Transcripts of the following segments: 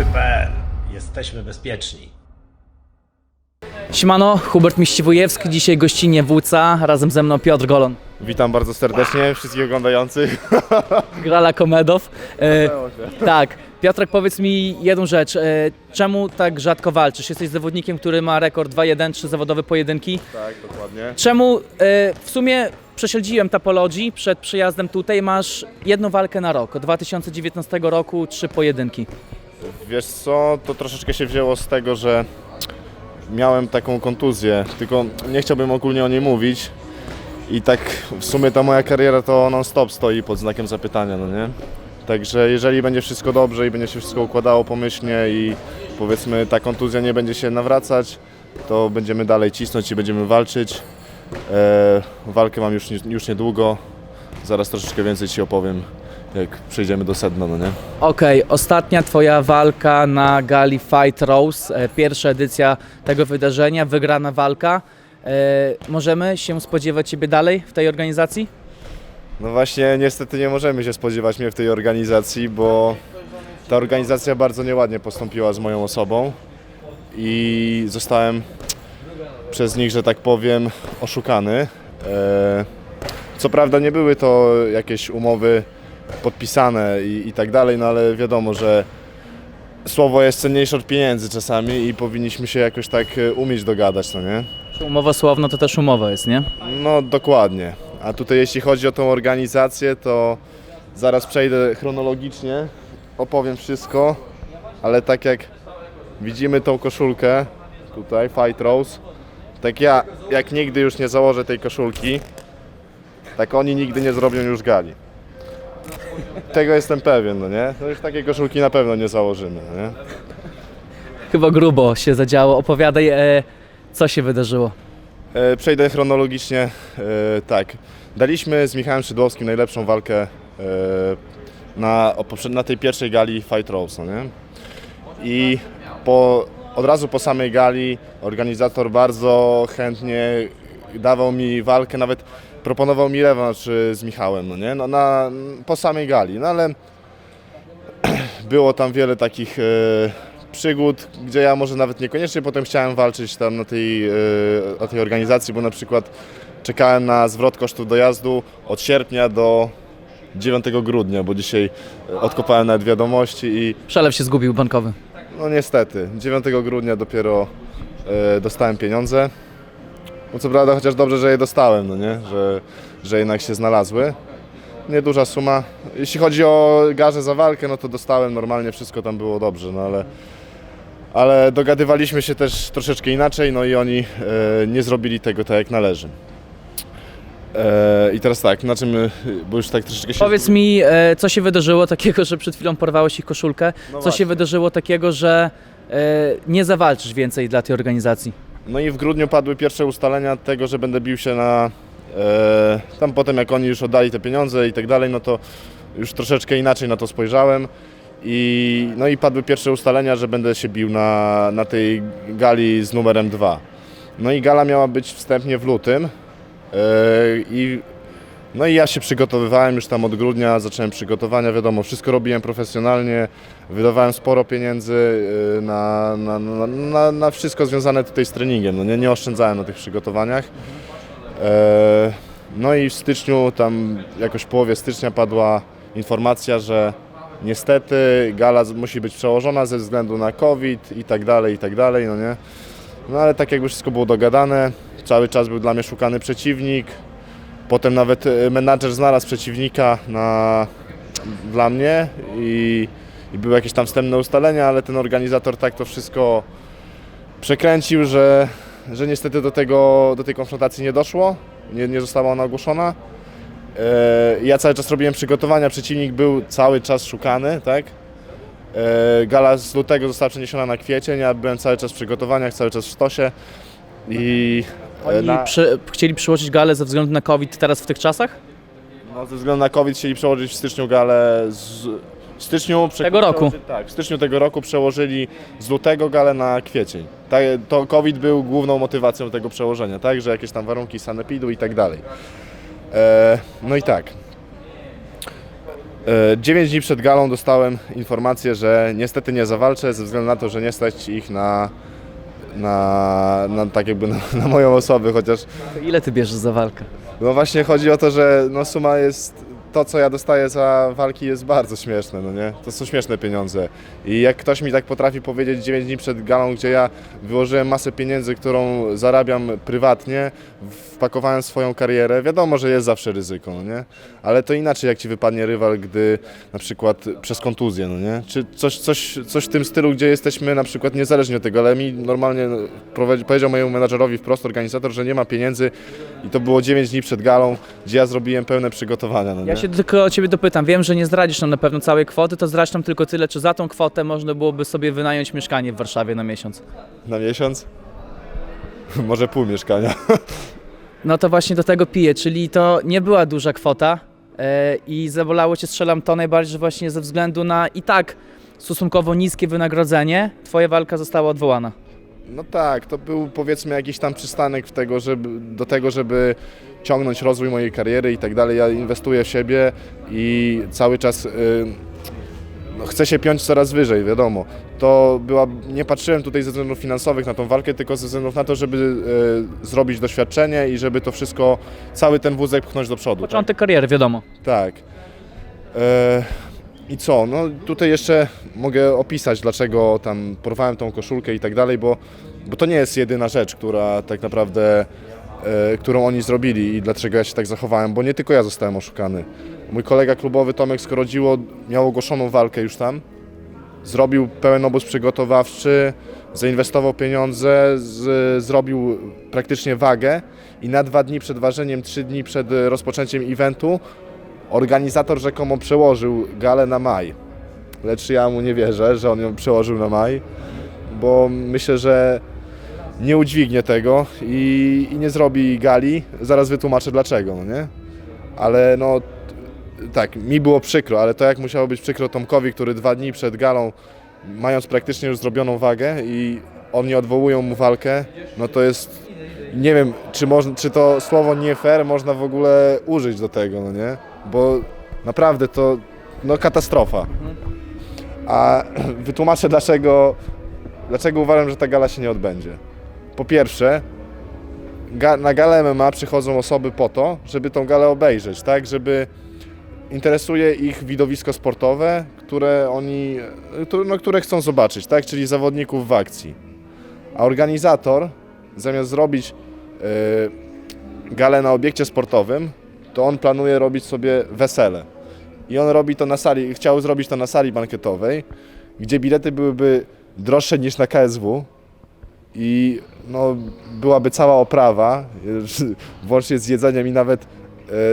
Boxy.pl. Jesteśmy bezpieczni. Siemano, Hubert Miściwujewski, dzisiaj gościnnie WCA, razem ze mną Piotr Golon, Witam bardzo serdecznie wszystkich oglądających. Grala Komedow. E, tak, Piotrek powiedz mi jedną rzecz, e, czemu tak rzadko walczysz? Jesteś zawodnikiem, który ma rekord 2-1, 3 zawodowe pojedynki. Tak, dokładnie. Czemu e, w sumie prześledziłem Tapologii przed przyjazdem tutaj, masz jedną walkę na rok, od 2019 roku trzy pojedynki. Wiesz co, to troszeczkę się wzięło z tego, że miałem taką kontuzję, tylko nie chciałbym ogólnie o niej mówić. I tak w sumie ta moja kariera to non-stop stoi pod znakiem zapytania, no nie? Także jeżeli będzie wszystko dobrze i będzie się wszystko układało pomyślnie i powiedzmy ta kontuzja nie będzie się nawracać, to będziemy dalej cisnąć i będziemy walczyć. E, walkę mam już, już niedługo, zaraz troszeczkę więcej Ci opowiem, jak przejdziemy do sedna, no nie? Okej, ostatnia Twoja walka na gali Fight Rose, e, pierwsza edycja tego wydarzenia, wygrana walka. E, możemy się spodziewać Ciebie dalej w tej organizacji? No właśnie, niestety nie możemy się spodziewać mnie w tej organizacji, bo ta organizacja bardzo nieładnie postąpiła z moją osobą i zostałem przez nich, że tak powiem, oszukany. E, Co prawda nie były to jakieś umowy podpisane i, i tak dalej, no ale wiadomo, że słowo jest cenniejsze od pieniędzy czasami i powinniśmy się jakoś tak e, umieć dogadać, no nie? Umowa słowna to też umowa jest, nie? No dokładnie. A tutaj jeśli chodzi o tą organizację, to zaraz przejdę chronologicznie, opowiem wszystko, ale tak jak widzimy tą koszulkę tutaj, Fight Rose, tak ja jak nigdy już nie założę tej koszulki, tak oni nigdy nie zrobią już gali. Tego jestem pewien, no nie? No już takiej koszulki na pewno nie założymy, no nie? Chyba grubo się zadziało. Opowiadaj, e, co się wydarzyło. E, Przejdę chronologicznie. E, Tak. Daliśmy z Michałem Szydłowskim najlepszą walkę e, na, o poprze- na tej pierwszej gali Fight Rose, no nie? I po, od razu po samej gali organizator bardzo chętnie dawał mi walkę, nawet proponował mi rewanż e, z Michałem, no nie? No, na, po samej gali, no ale było tam wiele takich e, przygód, gdzie ja może nawet niekoniecznie potem chciałem walczyć tam na tej, e, o tej organizacji, bo na przykład czekałem na zwrot kosztów dojazdu od sierpnia do 9 grudnia, bo dzisiaj odkopałem nawet wiadomości i Przelew się zgubił bankowy. no niestety 9 grudnia dopiero e, dostałem pieniądze. No co prawda chociaż dobrze, że je dostałem, no nie? Że, że jednak się znalazły. Nieduża suma. Jeśli chodzi o garze za walkę, no to dostałem normalnie, wszystko tam było dobrze, no ale, ale dogadywaliśmy się też troszeczkę inaczej, no i oni e, nie zrobili tego tak jak należy. E, I teraz tak, na czym, e, bo już tak troszeczkę się... Powiedz mi, e, co się wydarzyło takiego, że przed chwilą porwałeś ich koszulkę? No co się właśnie. wydarzyło takiego, że e, nie zawalczysz więcej dla tej organizacji? No i w grudniu padły pierwsze ustalenia tego, że będę bił się na. E, tam potem, jak oni już oddali te pieniądze i tak dalej, no to już troszeczkę inaczej na to spojrzałem. I, no i padły pierwsze ustalenia, że będę się bił na, na tej gali z numerem 2. No i gala miała być wstępnie w lutym. E, i, no i ja się przygotowywałem już tam od grudnia, zacząłem przygotowania, wiadomo, wszystko robiłem profesjonalnie, wydawałem sporo pieniędzy y, na, na, na, na, wszystko związane tutaj z treningiem, no nie, nie oszczędzałem na tych przygotowaniach. E, no i w styczniu, tam jakoś w połowie stycznia padła informacja, że niestety gala musi być przełożona ze względu na COVID i tak dalej, i tak dalej, no nie. No ale tak jakby wszystko było dogadane, cały czas był dla mnie szukany przeciwnik, Potem nawet e, menadżer znalazł przeciwnika na, dla mnie i, i były jakieś tam wstępne ustalenia, ale ten organizator tak to wszystko przekręcił, że, że niestety do, tego, do tej konfrontacji nie doszło, nie, nie została ona ogłoszona. E, Ja cały czas robiłem przygotowania, przeciwnik był cały czas szukany, tak? E, Gala z lutego została przeniesiona na kwiecień, ja byłem cały czas w przygotowaniach, cały czas w sztosie i Oni na- przy, chcieli przyłożyć galę ze względu na COVID teraz w tych czasach? No, ze względu na COVID chcieli przełożyć w styczniu galę z w styczniu Tego roku. Tak, w styczniu tego roku przełożyli z lutego galę na kwiecień. Tak, to COVID był główną motywacją tego przełożenia, tak, że jakieś tam warunki sanepidu i tak dalej. E, no i tak. 9 dni przed galą dostałem informację, że niestety nie zawalczę ze względu na to, że nie stać ich na, na, na tak jakby na, na moją osobę, chociaż To ile ty bierzesz za walkę? no właśnie chodzi o to, że no suma jest, to co ja dostaję za walki jest bardzo śmieszne, no nie? To są śmieszne pieniądze. I jak ktoś mi tak potrafi powiedzieć 9 dni przed galą, gdzie ja wyłożyłem masę pieniędzy, którą zarabiam prywatnie, wpakowałem swoją karierę, wiadomo, że jest zawsze ryzyko, no nie? Ale to inaczej jak ci wypadnie rywal, gdy na przykład przez kontuzję, no nie? Czy coś, coś, coś w tym stylu, gdzie jesteśmy na przykład niezależnie od tego, ale mi normalnie no, powiedział mojemu menadżerowi wprost organizator, że nie ma pieniędzy i to było 9 dni przed galą, gdzie ja zrobiłem pełne przygotowania, no nie? Ja się tylko o ciebie dopytam. Wiem, że nie zdradzisz nam na pewno całej kwoty, to zdradź nam tylko tyle, czy za tą kwotę można byłoby sobie wynająć mieszkanie w Warszawie na miesiąc. Na miesiąc? Może pół mieszkania. No to właśnie do tego piję, czyli to nie była duża kwota e, i zabolało cię, strzelam to najbardziej, właśnie ze względu na i tak stosunkowo niskie wynagrodzenie, twoja walka została odwołana. No tak, to był powiedzmy jakiś tam przystanek w tego, żeby, do tego, żeby ciągnąć rozwój mojej kariery i tak dalej. Ja inwestuję w siebie i cały czas y, no, chcę się piąć coraz wyżej, wiadomo. To była, nie patrzyłem tutaj ze względów finansowych na tą walkę, tylko ze względów na to, żeby y, zrobić doświadczenie i żeby to wszystko, cały ten wózek pchnąć do przodu. Tak? Początek kariery, wiadomo. Tak. E, I co? No tutaj jeszcze mogę opisać, dlaczego tam porwałem tą koszulkę i tak dalej, bo, bo to nie jest jedyna rzecz, która tak naprawdę, e, którą oni zrobili i dlaczego ja się tak zachowałem, bo nie tylko ja zostałem oszukany. Mój kolega klubowy Tomek Skorodziło miał ogłoszoną walkę już tam, zrobił pełen obóz przygotowawczy, zainwestował pieniądze, z, zrobił praktycznie wagę i na dwa dni przed ważeniem, trzy dni przed rozpoczęciem eventu organizator rzekomo przełożył galę na maj. Lecz ja mu nie wierzę, że on ją przełożył na maj, bo myślę, że nie udźwignie tego i, i nie zrobi gali. Zaraz wytłumaczę dlaczego, no nie? Ale no tak, mi było przykro, ale to jak musiało być przykro Tomkowi, który dwa dni przed galą, mając praktycznie już zrobioną wagę i oni odwołują mu walkę, no to jest nie wiem, czy, można, czy to słowo nie fair można w ogóle użyć do tego, no nie? Bo naprawdę to no katastrofa. A wytłumaczę dlaczego, dlaczego uważam, że ta gala się nie odbędzie. Po pierwsze, ga, na galę MMA przychodzą osoby po to, żeby tą galę obejrzeć, tak? Żeby interesuje ich widowisko sportowe, które oni, które, no, które chcą zobaczyć, tak? Czyli zawodników w akcji. A organizator zamiast zrobić y, galę na obiekcie sportowym, to on planuje robić sobie wesele. I on robi to na sali, chciał zrobić to na sali bankietowej, gdzie bilety byłyby droższe niż na KSW i no, byłaby cała oprawa, włącznie z jedzeniem i nawet,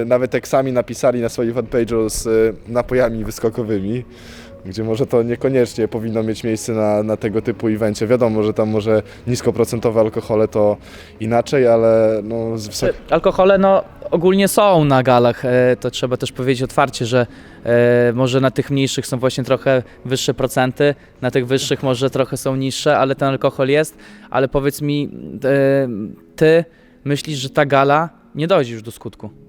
nawet jak sami napisali na swoim fanpage'u z y, napojami wyskokowymi gdzie może to niekoniecznie powinno mieć miejsce na, na tego typu evencie. Wiadomo, że tam może niskoprocentowe alkohole to inaczej, ale no wysok... Alkohole no ogólnie są na galach, e, to trzeba też powiedzieć otwarcie, że e, może na tych mniejszych są właśnie trochę wyższe procenty, na tych wyższych może trochę są niższe, ale ten alkohol jest, ale powiedz mi, e, ty myślisz, że ta gala nie dojdzie już do skutku?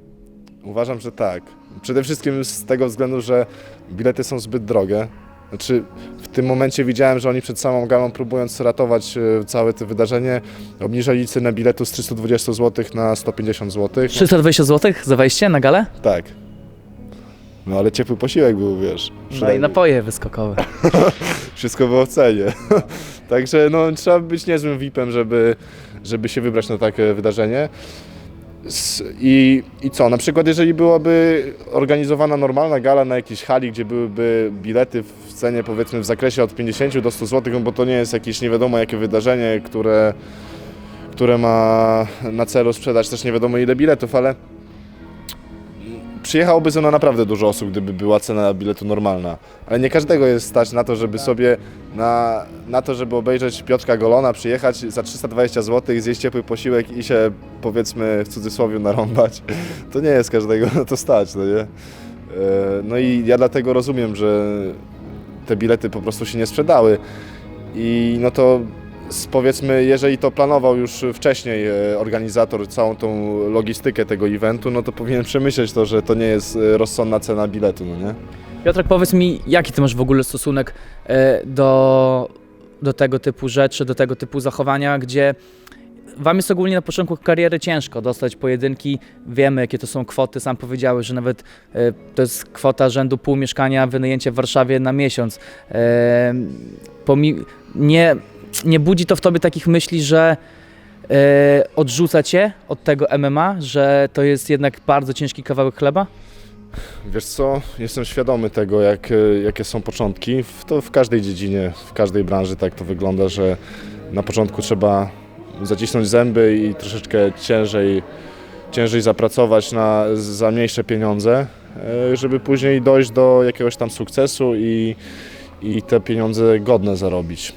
Uważam, że tak. Przede wszystkim z tego względu, że bilety są zbyt drogie. Znaczy, w tym momencie widziałem, że oni przed samą galą, próbując ratować e, całe to wydarzenie, obniżali cenę biletu z 320 zł na 150 zł. 320 zł za wejście na galę? Tak. No ale ciepły posiłek był, wiesz. No i przynajmniej. napoje wyskokowe. Wszystko było w cenie. Także no, trzeba być niezłym VIP-em, żeby, żeby się wybrać na takie wydarzenie. I, I co, na przykład jeżeli byłaby organizowana normalna gala na jakiejś hali, gdzie byłyby bilety w cenie powiedzmy w zakresie od 50 do 100 zł, no bo to nie jest jakieś nie wiadomo jakie wydarzenie, które, które ma na celu sprzedać też nie wiadomo ile biletów, ale przyjechałoby ze mną naprawdę dużo osób, gdyby była cena biletu normalna. Ale nie każdego jest stać na to, żeby sobie na, na to, żeby obejrzeć Piotrka Golona, przyjechać za 320 zł, zjeść ciepły posiłek i się powiedzmy w cudzysłowie narąbać. To nie jest każdego na to stać, no nie? E, No i ja dlatego rozumiem, że te bilety po prostu się nie sprzedały. I no to s- powiedzmy, jeżeli to planował już wcześniej e, organizator całą tą logistykę tego eventu, no to powinien przemyśleć to, że to nie jest e, rozsądna cena biletu, no nie? Piotrek, powiedz mi, jaki ty masz w ogóle stosunek e, do, do tego typu rzeczy, do tego typu zachowania, gdzie wam jest ogólnie na początku kariery ciężko dostać pojedynki, wiemy jakie to są kwoty, sam powiedziałeś, że nawet to jest kwota rzędu pół mieszkania, wynajęcie w Warszawie na miesiąc. Pomi- nie, nie budzi to w tobie takich myśli, że e, odrzuca cię od tego MMA, że to jest jednak bardzo ciężki kawałek chleba? Wiesz co, jestem świadomy tego, jak, e, jakie są początki. To w każdej dziedzinie, w każdej branży tak to wygląda, że na początku trzeba zacisnąć zęby i troszeczkę ciężej, ciężej zapracować na, za mniejsze pieniądze, e, żeby później dojść do jakiegoś tam sukcesu i, i te pieniądze godne zarobić.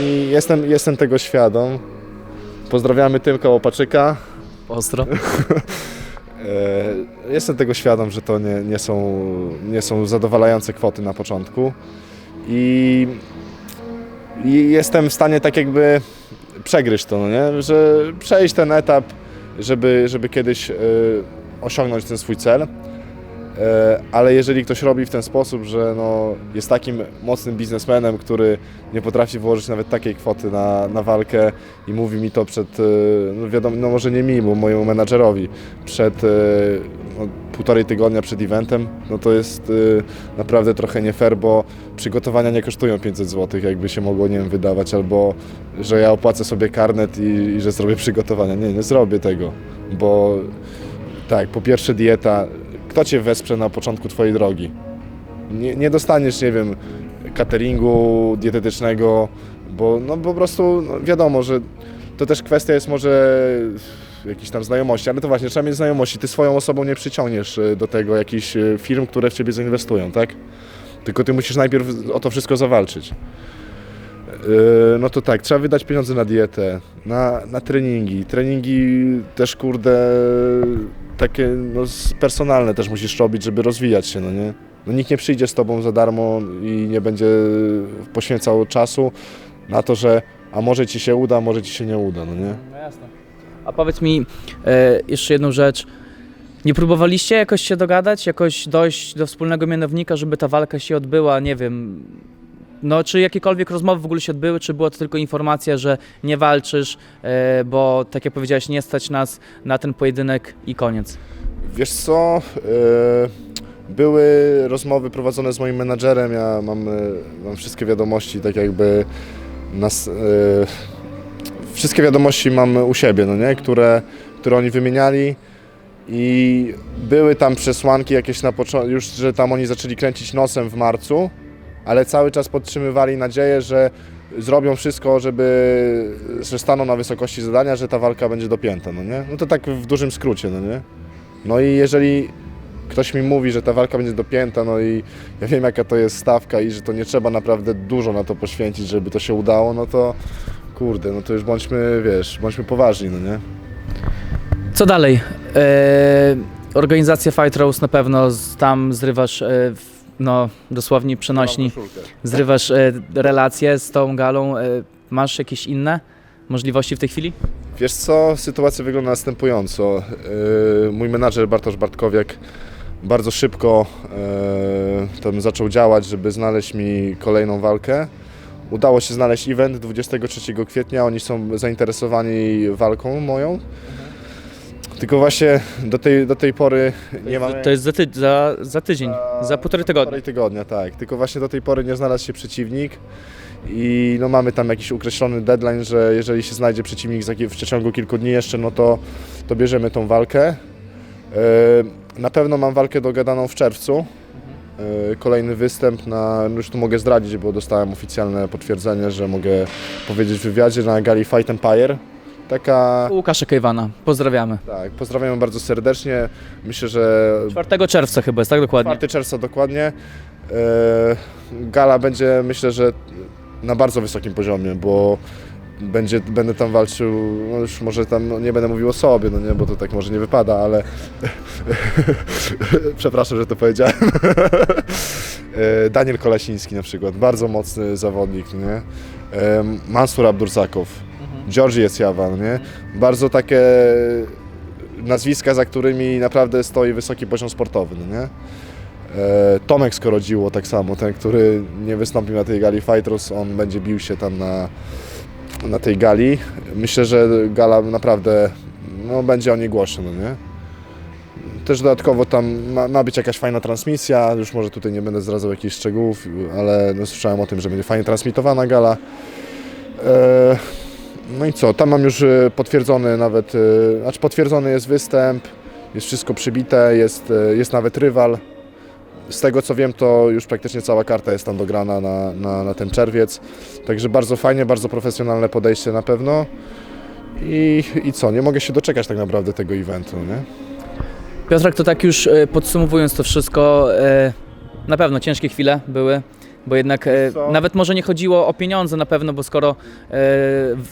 I jestem, jestem tego świadom. Pozdrawiamy Tymka Łopaczyka. Ostro. E, Jestem tego świadom, że to nie, nie, są, nie są zadowalające kwoty na początku i, i jestem w stanie tak jakby przegryźć to, no nie? że przejść ten etap, żeby, żeby kiedyś e, osiągnąć ten swój cel. E, Ale jeżeli ktoś robi w ten sposób, że no, jest takim mocnym biznesmenem, który nie potrafi włożyć nawet takiej kwoty na, na walkę i mówi mi to przed, e, no wiadomo, no może nie mi, bo mojemu menadżerowi, przed e, no, półtorej tygodnia przed eventem, no to jest naprawdę trochę nie fair, bo przygotowania nie kosztują 500 zł, jakby się mogło, nie wiem, wydawać, albo że ja opłacę sobie karnet i, i że zrobię przygotowania. Nie, nie zrobię tego, bo tak, po pierwsze dieta, kto Cię wesprze na początku Twojej drogi? Nie, nie dostaniesz, nie wiem, cateringu dietetycznego, bo no po prostu no, wiadomo, że to też kwestia jest może jakiejś tam znajomości, ale to właśnie trzeba mieć znajomości. Ty swoją osobą nie przyciągniesz e, do tego jakichś e, firm, które w Ciebie zainwestują, tak? Tylko Ty musisz najpierw o to wszystko zawalczyć. Yy, No to tak, trzeba wydać pieniądze na dietę, na, na treningi. Treningi też, kurde, takie no, personalne też musisz robić, żeby rozwijać się, no nie? No nikt nie przyjdzie z tobą za darmo i nie będzie poświęcał czasu na to, że a może ci się uda, może ci się nie uda, no nie? No jasne. A powiedz mi e, jeszcze jedną rzecz. Nie próbowaliście jakoś się dogadać, jakoś dojść do wspólnego mianownika, żeby ta walka się odbyła, nie wiem, no czy jakiekolwiek rozmowy w ogóle się odbyły, czy była to tylko informacja, że nie walczysz, e, bo tak jak powiedziałeś, nie stać nas na ten pojedynek i koniec. Wiesz co, e, były rozmowy prowadzone z moim menadżerem, ja mam, e, mam wszystkie wiadomości, tak jakby nas, wszystkie wiadomości mam u siebie, no nie, które, które oni wymieniali. I były tam przesłanki jakieś na początku, już, że tam oni zaczęli kręcić nosem w marcu, ale cały czas podtrzymywali nadzieję, że zrobią wszystko, żeby, że staną na wysokości zadania, że ta walka będzie dopięta, no nie? No to tak w dużym skrócie, no nie? No i jeżeli ktoś mi mówi, że ta walka będzie dopięta, no i ja wiem jaka to jest stawka i że to nie trzeba naprawdę dużo na to poświęcić, żeby to się udało, no to kurde, no to już bądźmy, wiesz, bądźmy poważni, no nie? Co dalej? E, organizacja Fight Rose na pewno z, tam zrywasz, e, no dosłownie przenośni, zrywasz e, relacje z tą galą. E, masz jakieś inne możliwości w tej chwili? Wiesz co, sytuacja wygląda następująco. Yy, Mój menadżer Bartosz Bartkowiak bardzo szybko yy, tam zaczął działać, żeby znaleźć mi kolejną walkę. Udało się znaleźć event 23 kwietnia, oni są zainteresowani walką moją. Tylko właśnie do tej, do tej pory nie mamy... To jest za, ty, za, za tydzień, za półtorej tygodnia. Półtorej tygodnia, tak. Tylko właśnie do tej pory nie znalazł się przeciwnik i no mamy tam jakiś określony deadline, że jeżeli się znajdzie przeciwnik za w przeciągu kilku dni jeszcze, no to, to bierzemy tą walkę. E, Na pewno mam walkę dogadaną w czerwcu. E, Kolejny występ na, no już tu mogę zdradzić, bo dostałem oficjalne potwierdzenie, że mogę powiedzieć w wywiadzie na gali Fight Empire. Taka, Łukasza Kejwana, pozdrawiamy. tak, pozdrawiam bardzo serdecznie. Myślę, że 4 czerwca chyba jest, tak dokładnie? 4 czerwca dokładnie. E, Gala będzie myślę, że na bardzo wysokim poziomie, bo będzie, będę tam walczył, no już może tam no nie będę mówił o sobie, no nie, bo to tak może nie wypada, ale przepraszam, że to powiedziałem. E, Daniel Kolasiński na przykład, bardzo mocny zawodnik, nie? E, Mansur Abdurzakow, Georgi Jesjawa, no nie? Bardzo takie nazwiska, za którymi naprawdę stoi wysoki poziom sportowy, nie? E, Tomek Skorodziło tak samo, ten, który nie wystąpił na tej gali Fighters, on będzie bił się tam na, na tej gali. Myślę, że gala naprawdę no, będzie o niej głośno, no nie? Też dodatkowo tam ma, ma być jakaś fajna transmisja, już może tutaj nie będę zdradzał jakichś szczegółów, ale no, słyszałem o tym, że będzie fajnie transmitowana gala. E, no i co, tam mam już e, potwierdzony nawet, e, znaczy potwierdzony jest występ, jest wszystko przybite, jest, e, jest nawet rywal. Z tego co wiem, to już praktycznie cała karta jest tam dograna na, na, na ten czerwiec. Także bardzo fajnie, bardzo profesjonalne podejście na pewno. I, I co, nie mogę się doczekać tak naprawdę tego eventu, nie? Piotrek, to tak już podsumowując to wszystko, na pewno ciężkie chwile były, bo jednak e, Co? nawet może nie chodziło o pieniądze na pewno, bo skoro e,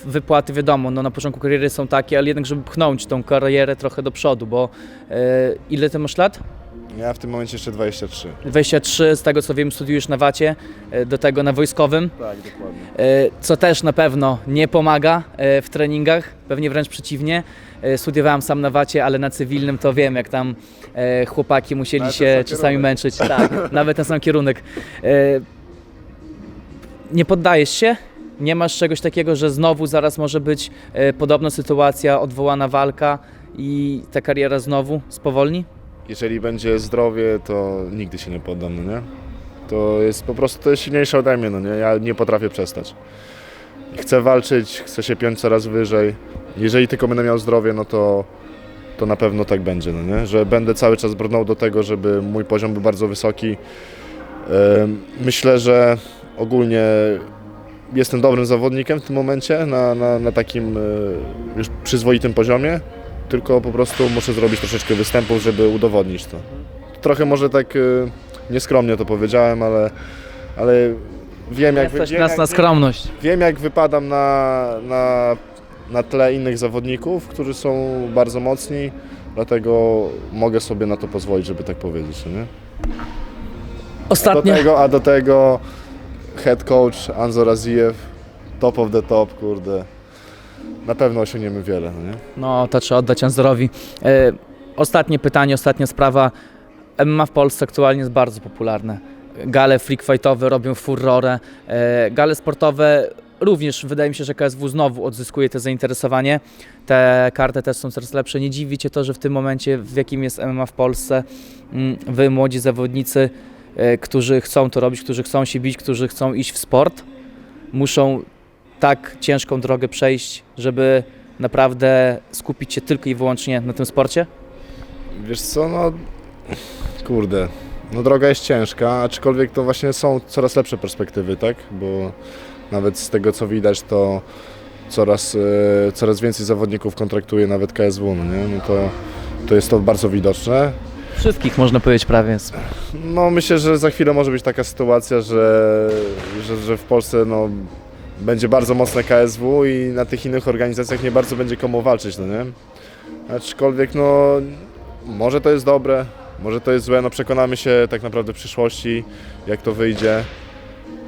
wypłaty wiadomo, no na początku kariery są takie, ale jednak żeby pchnąć tą karierę trochę do przodu, bo e, ile ty masz lat? Ja w tym momencie jeszcze 23. 23, z tego co wiem studiujesz na Wacie, e, do tego na wojskowym, Tak, dokładnie. e, co też na pewno nie pomaga e, w treningach, pewnie wręcz przeciwnie. E, Studiowałem sam na Wacie, ale na cywilnym to wiem, jak tam e, chłopaki musieli Nawet się sam czasami kierunek. męczyć. Tak, nawet ten sam kierunek. E, Nie poddajesz się? Nie masz czegoś takiego, że znowu zaraz może być e, podobna sytuacja, odwołana walka i ta kariera znowu spowolni? Jeżeli będzie zdrowie, to nigdy się nie poddam, no nie? To jest po prostu, to jest silniejsze ode mnie, no nie? Ja nie potrafię przestać. Chcę walczyć, chcę się piąć coraz wyżej. Jeżeli tylko będę miał zdrowie, no to, to na pewno tak będzie, no nie? Że będę cały czas brnął do tego, żeby mój poziom był bardzo wysoki. Myślę, że ogólnie jestem dobrym zawodnikiem w tym momencie, na, na, na takim y, już przyzwoitym poziomie tylko po prostu muszę zrobić troszeczkę występów, żeby udowodnić to. Trochę może tak y, nieskromnie to powiedziałem, ale, ale wiem, jak, wiem, nas jak, na skromność. wiem jak wypadam na, na, na tle innych zawodników, którzy są bardzo mocni, dlatego mogę sobie na to pozwolić, żeby tak powiedzieć. no Nie? A, do Ostatnio. tego, a do tego head coach Anzo Raziev, top of the top, kurde. Na pewno osiągniemy wiele. No nie? No, to trzeba oddać Anzorowi. E, ostatnie pytanie, ostatnia sprawa. MMA w Polsce aktualnie jest bardzo popularne. Gale freak fightowe robią furorę. E, gale sportowe również, wydaje mi się, że KSW znowu odzyskuje to zainteresowanie. Te karty też są coraz lepsze. Nie dziwi Cię to, że w tym momencie, w jakim jest MMA w Polsce, mm, Wy, młodzi zawodnicy, którzy chcą to robić, którzy chcą się bić, którzy chcą iść w sport, muszą tak ciężką drogę przejść, żeby naprawdę skupić się tylko i wyłącznie na tym sporcie? Wiesz co, no kurde, no droga jest ciężka, aczkolwiek to właśnie są coraz lepsze perspektywy, tak? Bo nawet z tego co widać, to coraz, e, coraz więcej zawodników kontraktuje nawet KSW, no nie? No to, to jest to bardzo widoczne. Wszystkich można powiedzieć prawie. No myślę, że za chwilę może być taka sytuacja, że, że, że w Polsce no, będzie bardzo mocne KSW i na tych innych organizacjach nie bardzo będzie komu walczyć, no nie? Aczkolwiek no może to jest dobre, może to jest złe, no przekonamy się tak naprawdę w przyszłości, jak to wyjdzie.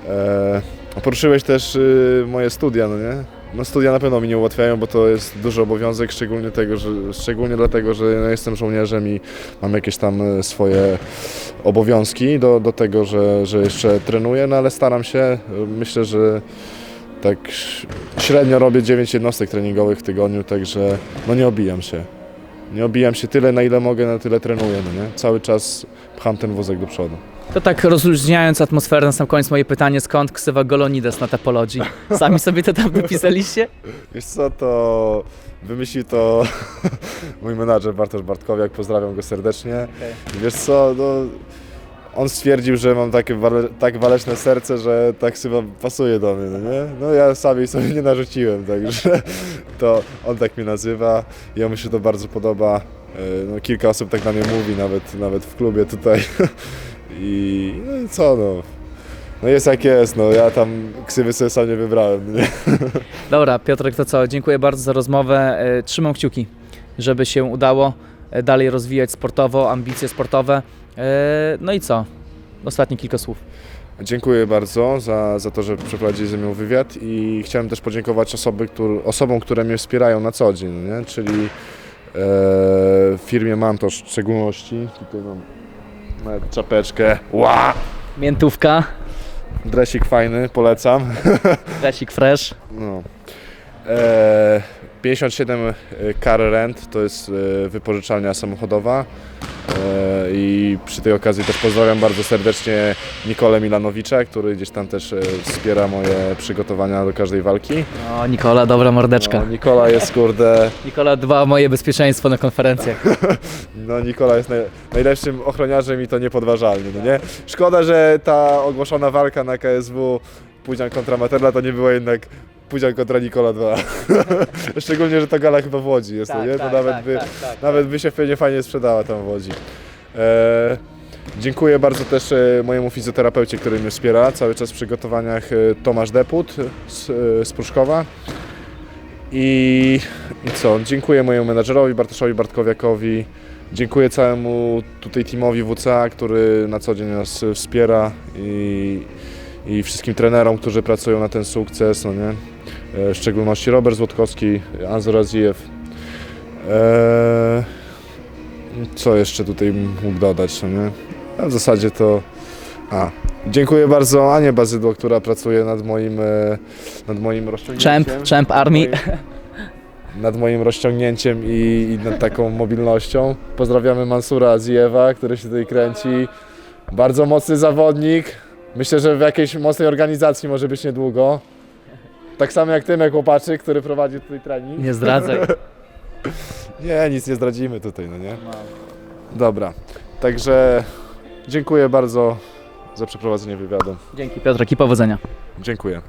E, poruszyłeś też y, moje studia, no nie? No studia na pewno mi nie ułatwiają, bo to jest duży obowiązek, szczególnie, tego, że, szczególnie dlatego, że no, jestem żołnierzem i mam jakieś tam y, swoje obowiązki do, do tego, że, że jeszcze trenuję, no ale staram się. Myślę, że tak średnio robię 9 jednostek treningowych w tygodniu, także no nie obijam się. Nie obijam się tyle, na ile mogę, na tyle trenuję, no nie? Cały czas pcham ten wózek do przodu. To tak rozluźniając atmosferę, na sam koniec moje pytanie, skąd ksywa Golonides na Topologii? Sami sobie to tam dopisaliście? Wiesz co, to wymyślił to mój menadżer Bartosz Bartkowiak, pozdrawiam go serdecznie. I Wiesz co, no, on stwierdził, że mam takie wale, tak waleczne serce, że tak chyba pasuje do mnie, no nie? No ja sam jej sobie nie narzuciłem, także to on tak mnie nazywa. Jemu się to bardzo podoba. E, No, kilka osób tak na mnie mówi, nawet, nawet w klubie tutaj. I no i co no. No jest jak jest, no ja tam ksywy sobie sam nie wybrałem, nie? Dobra, Piotrek, to co? Dziękuję bardzo za rozmowę. E, Trzymam kciuki, żeby się udało e, dalej rozwijać sportowo, ambicje sportowe. E, No i co? Ostatnie kilka słów. Dziękuję bardzo za, za to, że przeprowadzili ze mną wywiad i chciałem też podziękować osoby, które, osobom, które mnie wspierają na co dzień, nie? czyli e, firmie Mantosz w szczególności. Tutaj mam Nawet czapeczkę. Ła! Miętówka, Dresik fajny, polecam. dresik fresh. No. E, 57 Car Rent to jest e, wypożyczalnia samochodowa. E, I przy tej okazji też pozdrawiam bardzo serdecznie Nikolę Milanowicza, który gdzieś tam też e, wspiera moje przygotowania do każdej walki. O, Nikola, dobra mordeczka. No, Nikola jest kurde, Nikola dba o moje bezpieczeństwo na konferencjach. no Nikola jest naj, najlepszym ochroniarzem i to niepodważalnie, no nie? Szkoda, że ta ogłoszona walka na KSW Pudzian kontra Materla to nie była jednak Pudzian kontra Nikola 2. Szczególnie, że ta gala chyba w Łodzi jest, no nie? To nawet by... Nawet by się pewnie fajnie sprzedała tam w Łodzi. E, dziękuję bardzo też e, mojemu fizjoterapeucie, który mnie wspiera cały czas w przygotowaniach, e, Tomasz Deput z, e, z Pruszkowa. I, I co? Dziękuję mojemu menadżerowi Bartoszowi Bartkowiakowi. Dziękuję całemu tutaj teamowi WCA, który na co dzień nas wspiera i, i wszystkim trenerom, którzy pracują na ten sukces, no nie? E, W szczególności Robert Złotkowski, Anzor Azijew, Eee, co jeszcze tutaj mógł dodać, no nie? A w zasadzie to... A, dziękuję bardzo Anie Bazydło, która pracuje nad moim, e, nad moim rozciągnięciem. Champ, Champ Army. Nad moim rozciągnięciem i, i nad taką mobilnością. Pozdrawiamy Mansura Azijewa, który się tutaj kręci. Bardzo mocny zawodnik. Myślę, że w jakiejś mocnej organizacji może być niedługo. Tak samo jak Tymek Łopaczyk, który prowadzi tutaj trening. Nie zdradzaj. Nie, nic nie zdradzimy tutaj, no nie? Dobra, także dziękuję bardzo za przeprowadzenie wywiadu. Dzięki Piotrek i powodzenia. Dziękuję.